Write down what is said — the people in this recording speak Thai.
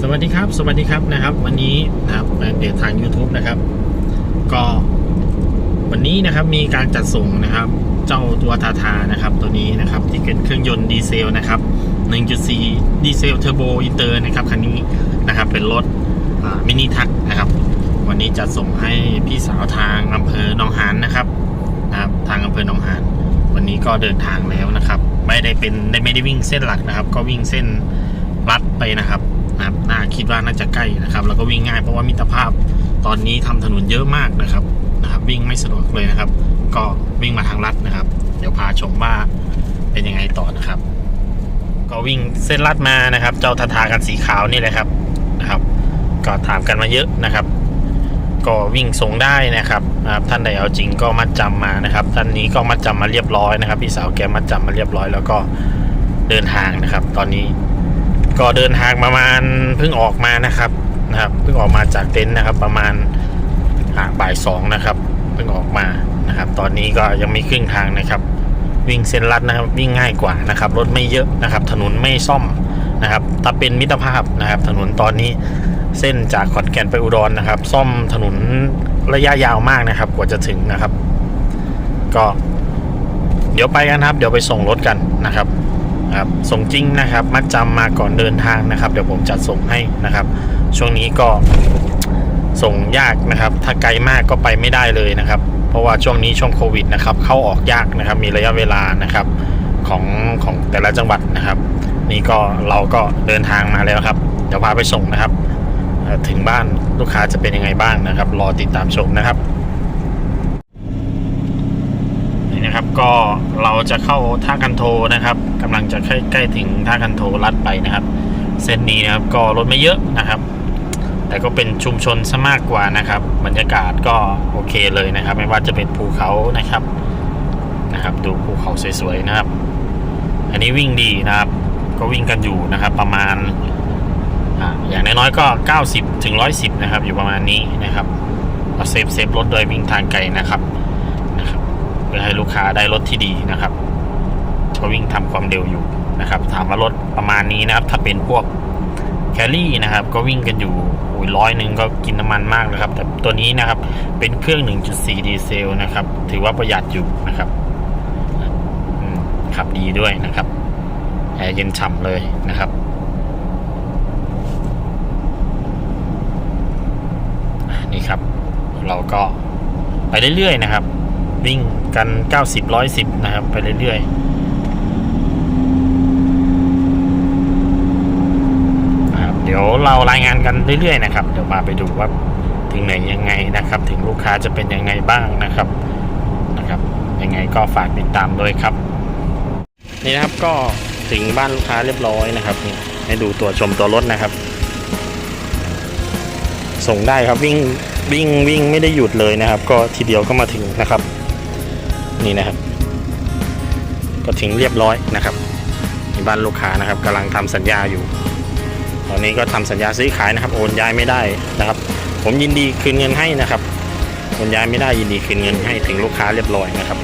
สวัสดีครับสวัสดีครับนะครับ วันนี้นะครับแฟนเพจทาง YouTube นะครับ ก็วันนี้นะครับมีการจัดส่งนะครับ เจ้าตัวทาทานะครับ ตัวนี้นะครับที่เป็นเครื่องยนต์ดีเซลนะครับ 1.4 ดีเซลเทอร์โบอินเตอร์นะครับคันนี้นะครับเป็นรถมินิทักนะครับ วันนี้จะส่งให้พี่สาวทางอำเภอหนองหานนะครับนะครับ ทางอำเภอหนองหานวันนี้ก็เดินทางแล้วนะครับ ไม่ได้เป็นไม่ได้วิ่งเส้นหลักนะครับ ก็วิ่งเส้นลัดไปนะครับ นะครับน่าคิดว่าน่าจะใกล้นะครับ แล้วก็วิ่งง่ายเพราะว่ามิตรภาพตอนนี้ทำถนนเยอะมากนะครับนะครับ วิ่งไม่สะดวกเลยนะครับ ก็วิ่งมาทางลัดนะครับ เดี๋ยวพาชมว่าเป็นยังไงต่อนะครับ ก็วิ่งเส้นลัดมานะครับ เจ้าทาทากันสีขาวนี่เลยครับนะครับ ก็ถามกันมาเยอะนะครับ ก็วิ่งส่งได้นะครับนะครับ ท่านใดเอาจริงก็มัดจำมานะครับ ท่านนี้ก็มัดจำมาเรียบร้อยนะครับ พี่สาวแกมัดจำมาเรียบร้อย แล้วก็เดินทางนะครับ ตอนนี้ ก็เดินทางประมาณเพิ่งออกมานะครับนะครับเพิ่งออกมาจากเต็นท์นะครับ ประมาณบ่ายสองนะครับเพิ่งออกมานะครับ ตอนนี้ก็ยังมีครึ่งทางนะครับ วิ่งเส้นลัดนะครับวิ่งง่ายกว่านะครับ รถไม่เยอะนะครับ ถนนไม่ซ่อมนะครับถ้าเป็นมิตรภาพนะครับ ถนนตอนนี้เส้นจากขอนแก่นไปอุดรนะครับ ซ่อมถนนระยะยาวมากนะครับ กว่าจะถึงนะครับ ก็ เดี๋ยวไปกันครับ เดี๋ยวไปส่งรถกันนะครับ ครับ ส่งจริงนะครับ มัดจำมาก่อนเดินทางนะครับ เดี๋ยวผมจัดส่งให้นะครับ ช่วงนี้ก็ส่งยากนะครับ ถ้าไกลมากก็ไปไม่ได้เลยนะครับ เพราะว่าช่วงนี้ช่วงโควิดนะครับ เข้าออกยากนะครับ มีระยะเวลานะครับของของแต่ละจังหวัดนะครับ นี่ก็เราก็เดินทางมาแล้วครับ เดี๋ยวพาไปส่งนะครับ ถึงบ้านลูกค้าจะเป็นยังไงบ้างนะครับ รอติดตามชมนะครับนี่นะครับ ก็เราจะเข้าท่ากันโทนะครับกำลังจะใกล้ใกล้ถึงท่ากันโทลัดไปนะครับ เส้นนี้นะครับก็รถไม่เยอะนะครับ แต่ก็เป็นชุมชนซะมากกว่านะครับ บรรยากาศก็โอเคเลยนะครับ ไม่ว่าจะเป็นภูเขานะครับนะครับ ดูภูเขาสวยๆนะครับ อันนี้วิ่งดีนะครับ ก็วิ่งกันอยู่นะครับ ประมาณอย่างน้อยๆก็ 90ถึง110 นะครับ อยู่ประมาณนี้นะครับเราเซฟเซฟรถโดยวิ่งทางไกลนะครับ พื่อให้ลูกค้าได้รถที่ดีนะครับก็วิ่งทำความเร็วอยู่นะครับ ถามว่ารถประมาณนี้นะครับ ถ้าเป็นพวกแคลรี่นะครับ ก็วิ่งกันอยู่โอ้ยร้อยหนึ่งก็กินน้ำมันมากนะครับ แต่ตัวนี้นะครับเป็นเครื่อง 1.4 ดีเซลนะครับ ถือว่าประหยัดอยู่นะครับขับดีด้วยนะครับแอร์เย็นฉ่ำเลยนะครับนี่ครับ เราก็ไปเรื่อยๆนะครับ วิ่งกัน 90 110 นะครับ ไปเรื่อยๆนะครับเดี๋ยวเรารายงานกันเรื่อยๆนะครับ เดี๋ยวมาไปดูว่าถึงไหนยังไงนะครับ ถึงลูกค้าจะเป็นยังไงบ้างนะครับนะครับ ยังไงก็ฝากติดตามด้วยครับ นี่นะครับก็ถึงบ้านลูกค้าเรียบร้อยนะครับนี่ให้ดูตัวชมตัวรถนะครับ ส่งได้ครับวิ่งวิ่งวิ่งไม่ได้หยุดเลยนะครับ ก็ทีเดียวก็มาถึงนะครับ นี่นะครับ ก็ถึงเรียบร้อยนะครับที่บ้านลูกค้านะครับกำลังทำสัญญาอยู่ ตอนนี้ก็ทำสัญญาซื้อขายนะครับ โอนย้ายไม่ได้นะครับ ผมยินดีคืนเงินให้นะครับโอนย้ายไม่ได้ยินดีคืนเงินให้ถึงลูกค้าเรียบร้อยนะครับ